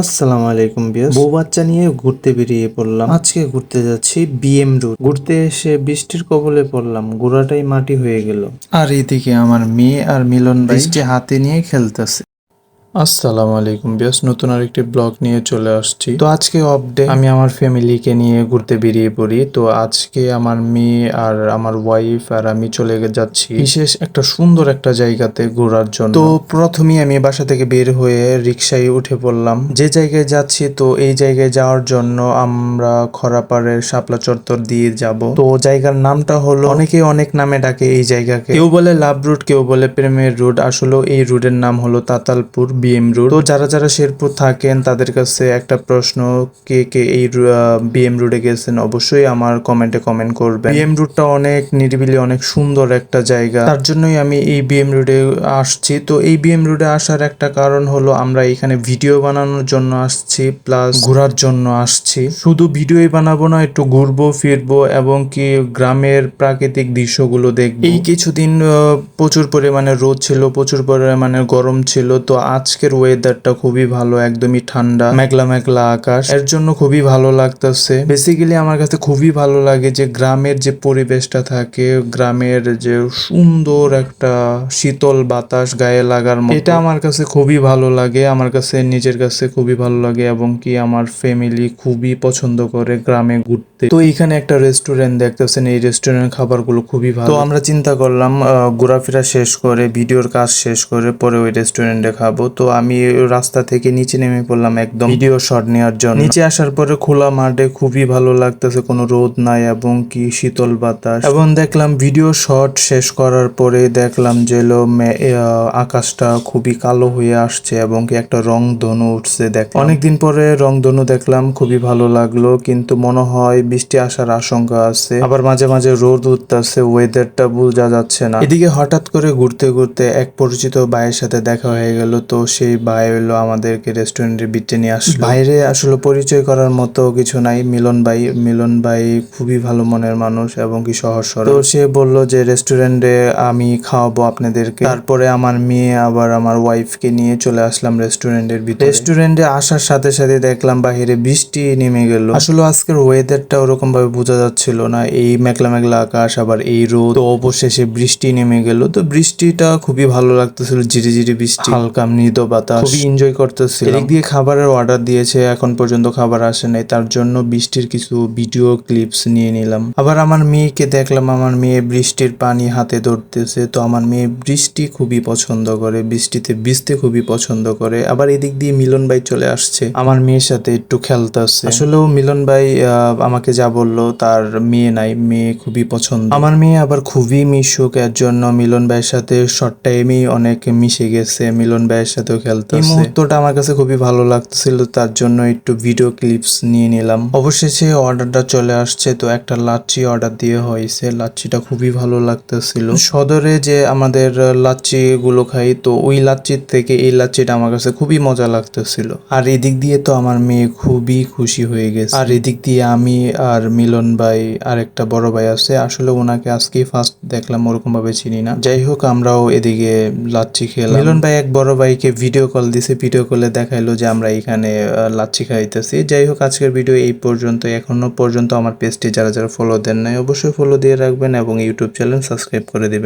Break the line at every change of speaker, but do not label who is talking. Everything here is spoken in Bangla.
আসসালামু আলাইকুম বিয়াস বউ বাচ্চা নিয়ে ঘুরতে বেরিয়ে পড়লাম। আজকে ঘুরতে যাচ্ছি বিএম রুট ঘুরতে এসে বৃষ্টির কবলে পড়লাম গোড়াটাই মাটি হয়ে গেল। আর এদিকে আমার মেয়ে আর মিলন বৃষ্টি হাতে নিয়ে খেলতেছে। আসসালামু আলাইকুম বেশ নতুন আরেকটি ব্লগ নিয়ে চলে আসছি। তো আজকে অফ আমি আমার ফ্যামিলিকে নিয়ে ঘুরতে বেরিয়ে পড়ি। তো আজকে আমার মেয়ে আর আমার ওয়াইফ আর আমি চলে যাচ্ছি বিশেষ একটা সুন্দর একটা জায়গাতে ঘোরার জন্য। তো প্রথমেই আমি বাসা থেকে বের হয়ে রিক্সায় উঠে পড়লাম। যে জায়গায় যাচ্ছি, তো এই জায়গায় যাওয়ার জন্য আমরা খরাপাড়ের শাপলা চত্বর দিয়ে যাব। তো জায়গার নামটা হলো অনেকে অনেক নামে ডাকে এই জায়গাকে। কেউ বলে লাভ রুট কেউ বলে প্রেমের রুট আসলে এই রুটের নাম হলো তাতালপুর বিএম রুট তো যারা যারা শেরপুর থাকেন তাদের কাছে একটা প্রশ্ন কে কে এই বিএম রোডে গেছেন অবশ্যই আমার কমেন্টে কমেন্ট করবেন। বিএম রোডটা অনেক নিরিবিলি অনেক সুন্দর একটা জায়গা। তার জন্যই আমি এই বিএম রোডে আসছি। তো এই বিএম রোডে আসার একটা কারণ হলো আমরা এখানে ভিডিও বানানোর জন্য আসছি প্লাস ঘোরার জন্য আসছি। শুধু ভিডিওই বানাবো না একটু ঘুরবো ফিরবো এবং কি গ্রামের প্রাকৃতিক দৃশ্যগুলো দেখব। এই কিছুদিন প্রচুর পরিমাণে রোদ ছিল প্রচুর পরিমাণে গরম ছিল। তো আজকের ওয়েদারটা খুবই ভালো, একদমই ঠান্ডা, মেঘলা মেঘলা আকাশ। এর জন্য খুবই ভালো লাগতেছে। বেসিক্যালি আমার কাছে খুবই ভালো লাগে যে গ্রামের যে পরিবেশটা থাকে, গ্রামের যে সুন্দর একটা শীতল বাতাস গায়ে লাগার এটা আমার কাছে খুবই ভালো লাগে। আমার কাছে, নিজের কাছে খুবই ভালো লাগে এবং কি আমার ফ্যামিলি খুবই পছন্দ করে গ্রামে ঘুরতে। তো এখানে একটা রেস্টুরেন্ট দেখতেছেন, এই রেস্টুরেন্টের খাবারগুলো খুবই ভালো। তো আমরা চিন্তা করলাম ঘোরাফেরা শেষ করে, ভিডিওর কাজ শেষ করে পরে ওই রেস্টুরেন্টে খাব। তো আমি রাস্তা থেকে নিচে নেমে পড়লাম একদম। ভিডিও শট নেওয়ার জন্য। নিচে আসার পরে খোলা মাঠে খুবই ভালো লাগতেছে কোনো রোদ নাই এবং কি শীতল বাতাস। এবং দেখলাম ভিডিও শট শেষ করার পরে দেখলাম যে আকাশটা খুবই কালো হয়ে আসছে এবং কি একটা রং ধনু উঠছে দেখ অনেকদিন পরে রং ধনু দেখলাম খুবই ভালো লাগল কিন্তু মনে হয় বৃষ্টি আসার আশঙ্কা আছে। আবার মাঝে মাঝে রোদ উঠতেছে ওয়েদারটা বোঝা যাচ্ছে না। এদিকে হঠাৎ করে ঘুরতে ঘুরতে এক পরিচিত ভাইয়ের সাথে দেখা হয়ে গেল তো সেই ভাই হলো আমাদেরকে রেস্টুরেন্টের বিটে নিয়ে আসলো। বাইরে আসলে পরিচয় করার মতো কিছু নাই। মিলন ভাই মিলন ভাই খুবই ভালো মনের মানুষ এবং কি সহজ সরল। তো সে বলল যে রেস্টুরেন্টে আমি খাওয়াবো আপনাদেরকে। তারপরে আমার মেয়ে আবার আমার ওয়াইফকে নিয়ে চলে আসলাম রেস্টুরেন্টের ভিতরে। রেস্টুরেন্টে আসার সাথে সাথে দেখলাম বাহিরে বৃষ্টি নেমে গেল। আসলে আজকের ওয়েদারটা ওরকম ভাবে বোঝা যাচ্ছিল না। এই মেঘলা মেঘলা আকাশ আবার এই রোদ তো অবশেষে বৃষ্টি নেমে গেল। তো বৃষ্টিটা খুবই ভালো লাগতেছিল ঝিরি ঝিরি বৃষ্টি। হালকা মৃদু বাতাস। খুবই এনজয় করতেছিল এদিক দিয়ে খাবারের অর্ডার দিয়েছে এখন পর্যন্ত খাবার আসে নাই। তার জন্য বৃষ্টির কিছু ভিডিও ক্লিপস নিয়ে নিলাম। আবার আমার মেয়েকে দেখলাম আমার মেয়ে বৃষ্টির পানি হাতে ধরতেছে। তো আমার মেয়ে বৃষ্টি খুবই পছন্দ করে বৃষ্টিতে ভিজতে খুবই পছন্দ করে। আবার এদিক দিয়ে মিলন ভাই চলে আসছে। আমার মেয়ের সাথে একটু খেলতেছে। আসলেও মিলন ভাই আহ, আমাকে যা বলল তার মেয়ে নাই মেয়ে খুবই পছন্দ। আমার মেয়ে আবার খুবই মিশুক এর জন্য মিলন ভাইয়ের সাথে শর্ট টাইমেই অনেক মিশে গেছে। মিলন ভাইয়ের সাথেও খেলতে এই মুহূর্তটা আমার কাছে খুবই ভালো লাগতেছিল তার জন্য একটু ভিডিও ক্লিপস নিয়ে নিলাম। অবশেষে অর্ডারটা চলে আসছে তো একটা লাচ্ছি অর্ডার দিয়ে হয়েছে। লাচ্ছিটা খুবই ভালো লাগতেছিল। সদরে যে আমাদের লাচ্ছি গুলো খাই তো ওই লাচ্ছির থেকে এই লাচ্ছিটা আমার কাছে খুবই মজা লাগতেছিল। আর এদিক দিয়ে তো আমার মেয়ে খুবই খুশি হয়ে গেছে। আর এদিক দিয়ে আমি আর মিলন ভাই আর একটা বড় ভাই আছে আসলে ওনাকে আজকেই ফার্স্ট দেখলাম ওরকম ভাবে চিনি না। যাই হোক আমরাও এদিকে লাচ্ছি খেলাম। মিলন ভাই এক বড় ভাইকে ভিডিও কল দিছে ভিডিও কলে দেখাইলো যে আমরা এখানে লাচ্ছি খাইতেছি। যাই হোক, আজকের ভিডিও এই পর্যন্ত, এখনও পর্যন্ত আমার পেজটি যারা যারা ফলো দেন নাই, অবশ্যই ফলো দিয়ে রাখবেন এবং ইউটিউব চ্যানেল সাবস্ক্রাইব করে দিবেন।